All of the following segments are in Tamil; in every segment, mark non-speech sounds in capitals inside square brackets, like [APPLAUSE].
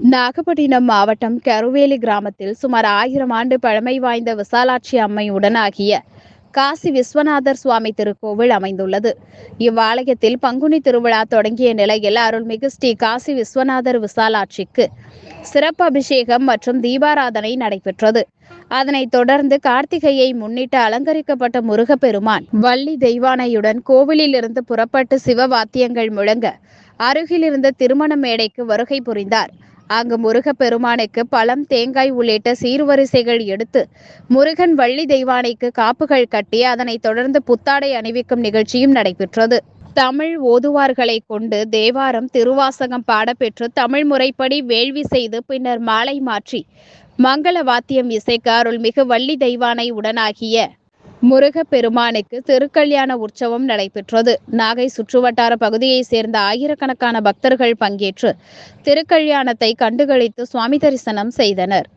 நாகப்பட்டினம் மாவட்டம் கருவேலி கிராமத்தில் சுமார் ஆயிரம் ஆண்டு பழமை வாய்ந்த விசாலாட்சி அம்மையுடன் ஆகிய காசி விஸ்வநாதர் சுவாமி திருக்கோவில் அமைந்துள்ளது. இவ்வாலயத்தில் பங்குனி திருவிழா தொடங்கிய நிலையில் அருள்மிகு ஸ்ரீ காசி விஸ்வநாதர் விசாலாட்சிக்கு சிறப்பு அபிஷேகம் மற்றும் தீபாராதனை நடைபெற்றது. அதனைத் தொடர்ந்து கார்த்திகையை முன்னிட்டு அலங்கரிக்கப்பட்ட முருகப்பெருமான் வள்ளி தெய்வானையுடன் கோவிலிலிருந்து புறப்பட்டு சிவ வாத்தியங்கள் முழங்க அருகிலிருந்த திருமண மேடைக்கு வருகை புரிந்தார். அங்கு முருகப்பெருமானுக்கு பழம் தேங்காய் உள்ளிட்ட சீர்வரிசைகள் எடுத்து முருகன் வள்ளி தெய்வானைக்கு காப்புகள் கட்டி அதனைத் தொடர்ந்து புத்தாடை அணிவிக்கும் நிகழ்ச்சியும் நடைபெற்றது. தமிழ் ஓதுவார்களை கொண்டு தேவாரம் திருவாசகம் பாடப்பெற்று தமிழ் முறைப்படி வேள்வி செய்து பின்னர் மாலை மாற்றி மங்கள வாத்தியம் இசைக்க அருள்மிகு வள்ளி தெய்வானை உடனாகிய முருகப்பெருமானுக்கு திருக்கல்யாண உற்சவம் நடைபெற்றது. நாகை சுற்றுவட்டார பகுதியைச் சேர்ந்த ஆயிரக்கணக்கான பக்தர்கள் பங்கேற்று திருக்கல்யாணத்தை கண்டுகளித்து சுவாமி தரிசனம் செய்தனர்.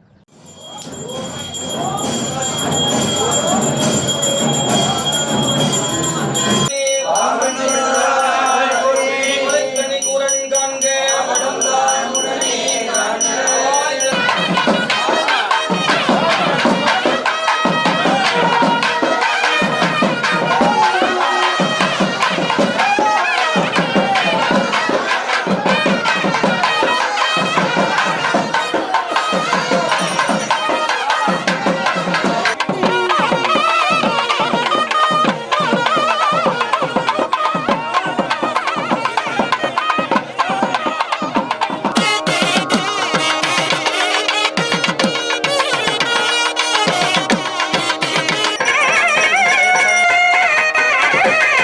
Yeah! [LAUGHS]